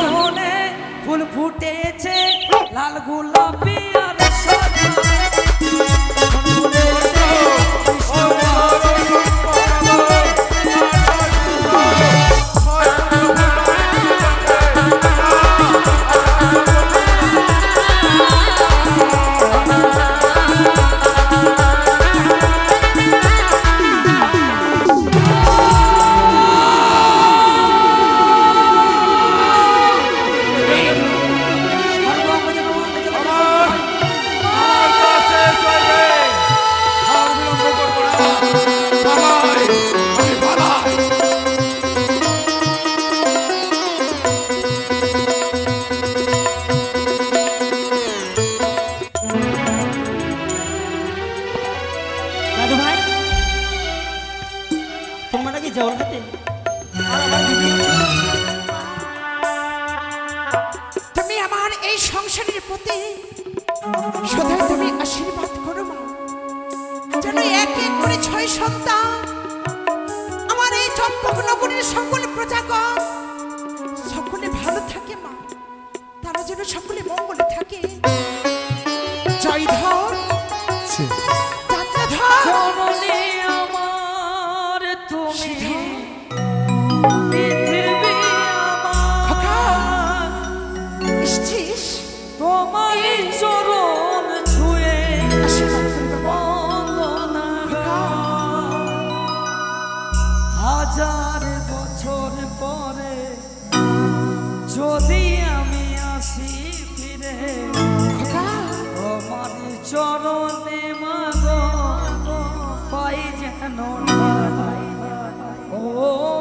উঠোনে ফুল ফুটেছে লাল গোলাপি আর সজা পৃথিবীর সকল প্রজাগণ সকলে ভালো থাকে মা। তারা যেন সকলে মঙ্গলে থাকে। জয় ধর তোমার চরণে মাগ পাই যেন ও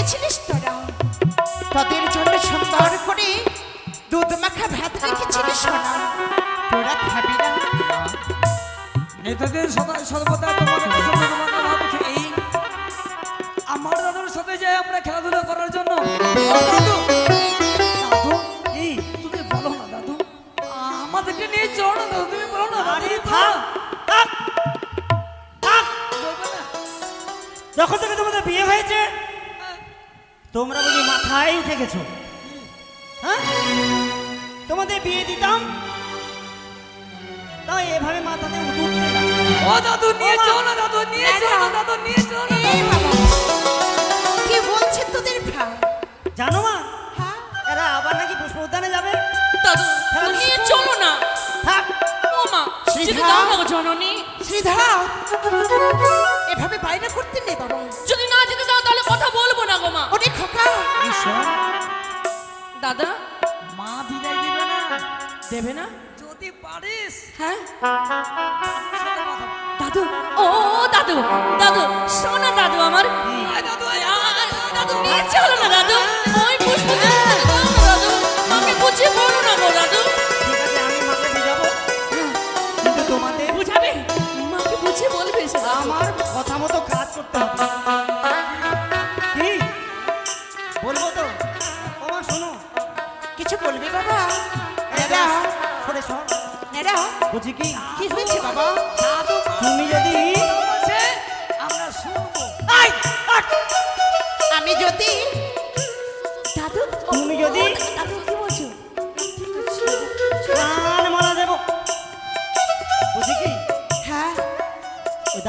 রেখেছিলিস তোরা? তোদের জন্য সুন্দর করে দুধ মাখা ভাত রেখেছিলিস তোরা খাবি না। নেতাদের সদায় সর্বদা তোমাদের আমার দাদুর সাথে যাই আমরা খেলাধুলা করার জন্য। তুমি বলো না দাদু। আমাদেরকে নিয়ে চলো না দাদু তুমি বলো না দাদু থাক। যখন থেকে তোমাদের বিয়ে হয়েছে তোমরা বুঝি মাথায় উঠে গেছো হ্যাঁ? তোমাদের বিয়ে দিতাম। তাই এভাবে মাথাতে উঠে ও দাদু নিয়ে ও চলো না দাদু নিয়ে চলো না দাদু নিয়ে চলো না এই দাদু। বাবা। কি বলছে তোদের ভাই জানো মা? হ্যাঁ? এরা আবার নাকি পুষ্প উদ্যানে যাবে। দাদু নিয়ে চলো না। থাক। ও মা জননী। শ্রীধর এভাবে বাইরে করতে নেই বাবা। যদি না যেতে দাও তাহলে কথা বলব না গো মা। ওরে খোকা। এই শোন, দাদা? মা বিদায় দিবে না। দেবে না? যদি পারিস। হ্যাঁ। দাদু। ও দাদু। দাদু শোনো দাদু আমার। দাদু দাদু নিয়ে চলো না দাদু। ওই পুষ্প দাদু মাকে বুঝিয়ে বলো না গো দাদু। কথা মতো কাজ করতে হবে। কি? বলব তো? ও মা শোনো। কিছু বলবি বাবা? নেড়া সরে সর নেড়া বলছি কি? কি হয়েছে বাবা? তুমি যদি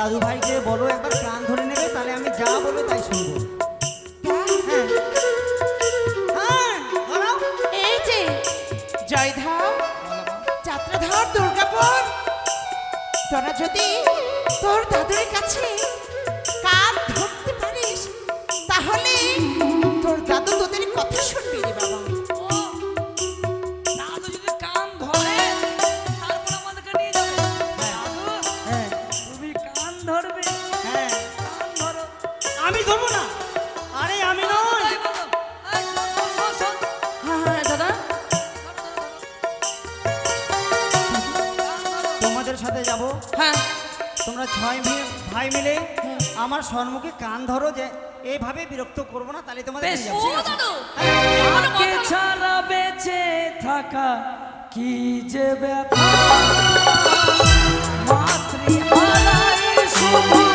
দাদু ভাইকে বলো, একবার কান ধরে নেবে, তাহলে আমি যা বলব তাই শুনব। হ্যাঁ। হ্যাঁ এই যে দুর্গাপুর, তোরা যদি তোর দাদুর কাছে আমার সন্মুখে কান ধরো যে এইভাবে বিরক্ত করব না তাহলে তোমাদের। দাদু! ছাড়া বেঁচে থাকা কি যে ব্যথা শুধু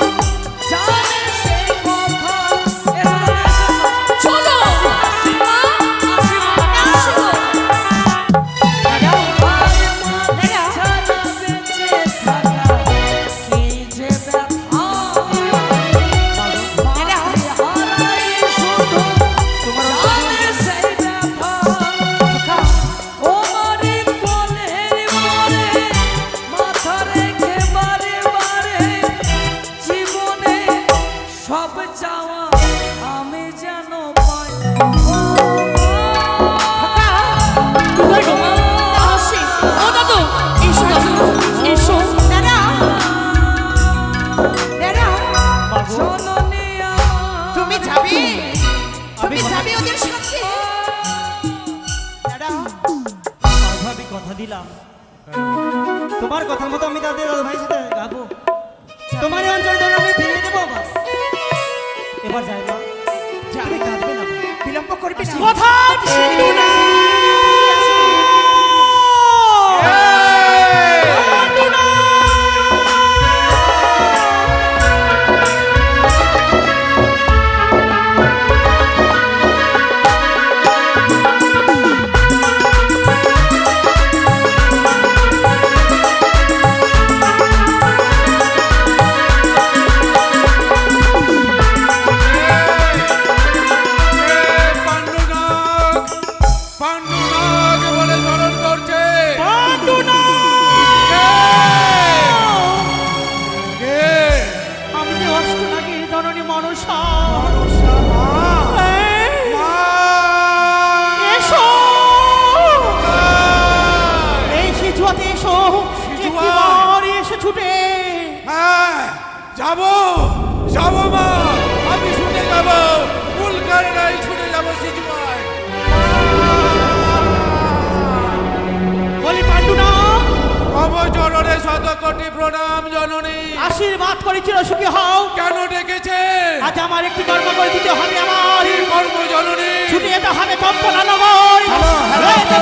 করে সুখী হও। কেন ডেকেছে? আজ আমার একটি কর্ম করে দিতে হবে আমার। কর্ম জননী? ছুটি এটা হবে কম্পনা নগর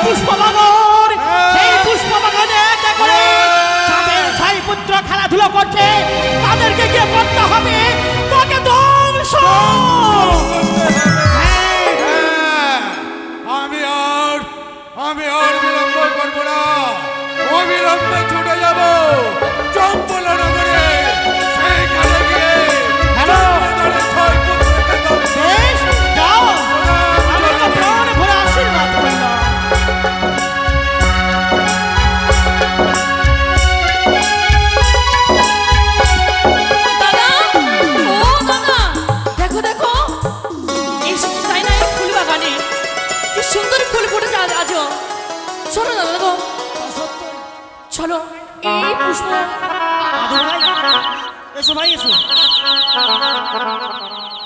পুষ্প নগর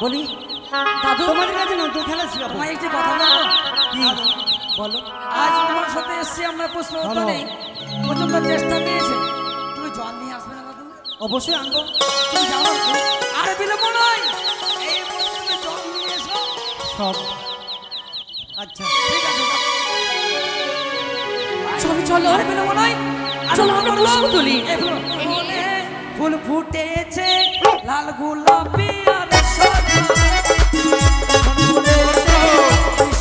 বলি দাদু তোমাদের কাছে নতুন খেলা ছিল। তোমার একটি কথা বলো। কি? বলো। আজ তোমার সাথে এসছি আমরা পুষ্প নেই। প্রচণ্ড চেষ্টা পেয়েছে। তুমি জল নিয়ে আসবে না দাদু? অবশ্যই আনব। তুমি জানো আর বিলম্ব নয়। এই জল নিয়ে এসো। সব। আচ্ছা। ঠিক আছে চলো চলো। বিলম্ব নয়। চলো আমরা তুলি। ফুল ফুটেছে লাল গোলাপি আর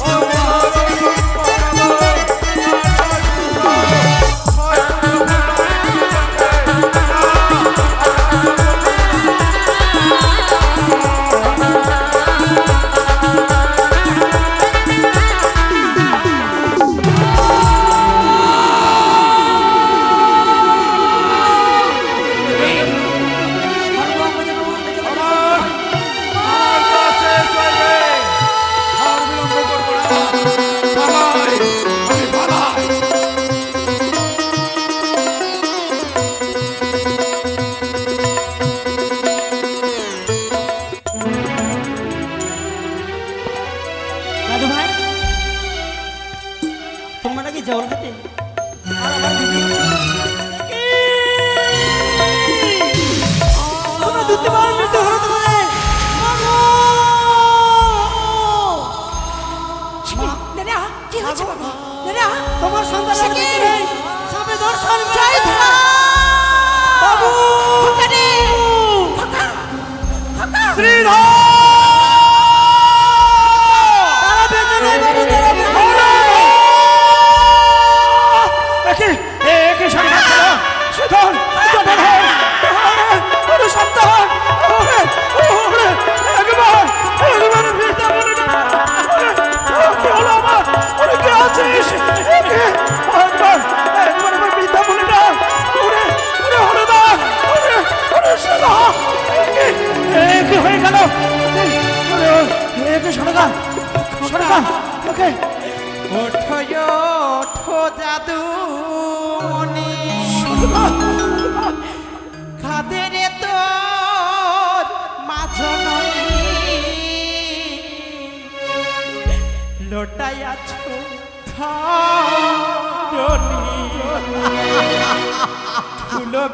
Oh, আছে বাবা। তোমার সন্তানের ভিতরে সবে দর্শন জয় ধরা বাবু। শ্রীধর। Сергей.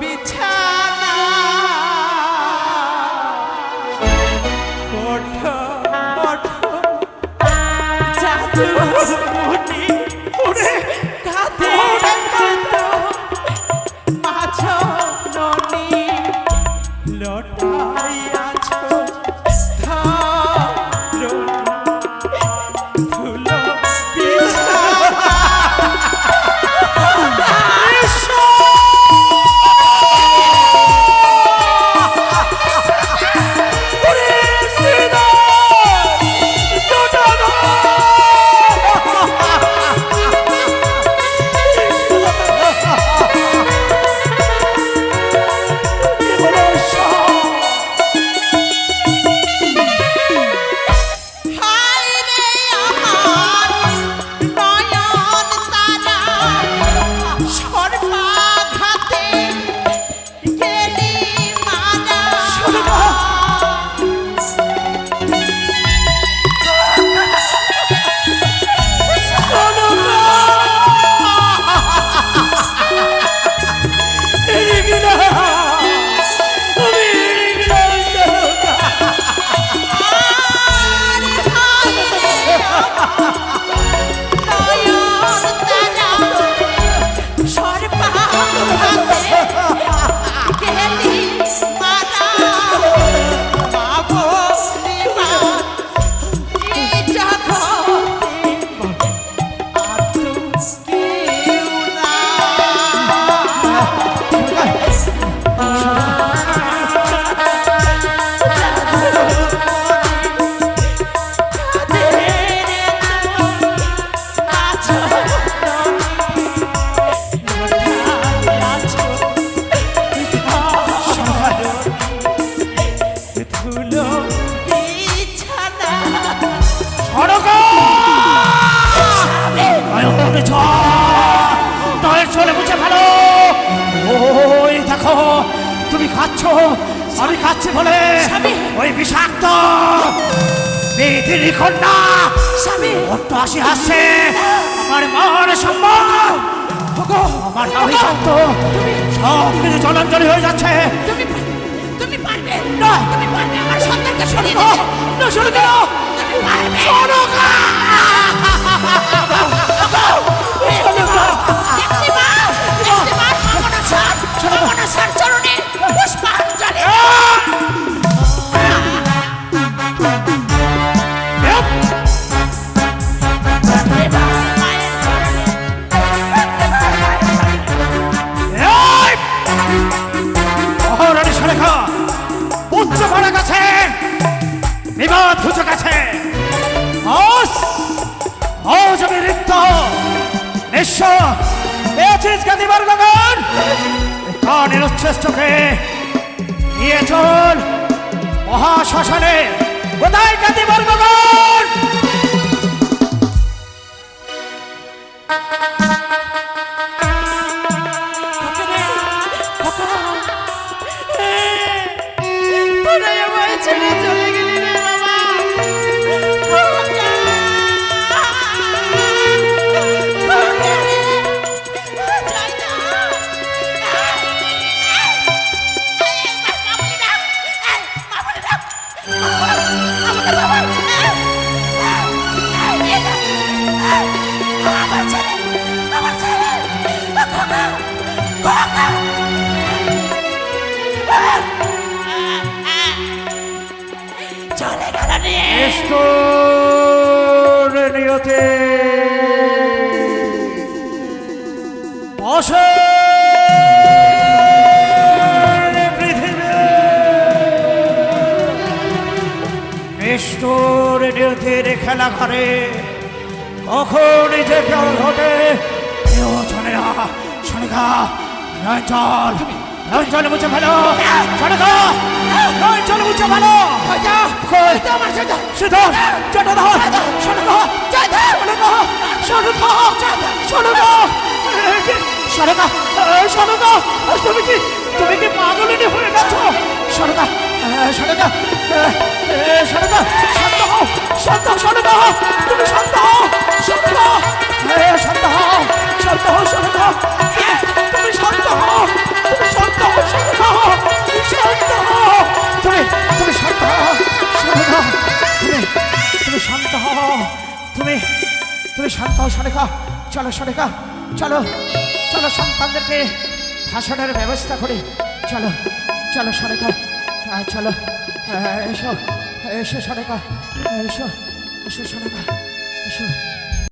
বিছানা। কঠ কঠ জাদু হাসি হাসছে আমার মার সম্মান আমার দাবি শান্ত সব কিছু জলাঞ্জলি হয়ে যাচ্ছে। তুমি তুমি পারবে। না। তুমি পারবে। আমার সন্তানকে সরিয়ে দাও না শুনে দাও। তুমি পারবে। মহারানী উচ্চ পড়ে গেছে। বিবাদ ঘুচে গেছে আজ আজ আমি রিক্ত। নিঃস্ব। পেয়েছিস গাদিবার গগন কানের উচ্ছেষ্টকে নিয়ে চল। মহাশ্মশানে। কোথায় গাদিবার গগন নিষ্ঠুর নিয়তির খেলা ঘরে কখন যে কেউ ঘটে তুমি কি পাগলিনী হয়ে গেছো শোনেগা শোনেগা শোনেগা শান্ত শান্ত হও তুমি শান্ত শান্ত শান্ত শান্ত হও তুমি শান্ত শান্ত হও তুমি শান্ত তুমি শান্ত হও তুমি তুমি শান্ত হও চলো শোনেগা চলো চলো সন্তানদেরকে ভাষণের ব্যবস্থা করি চলো চলো সরেকা চলো এসো এসো সরেকা এসো এসো সরেকা এসো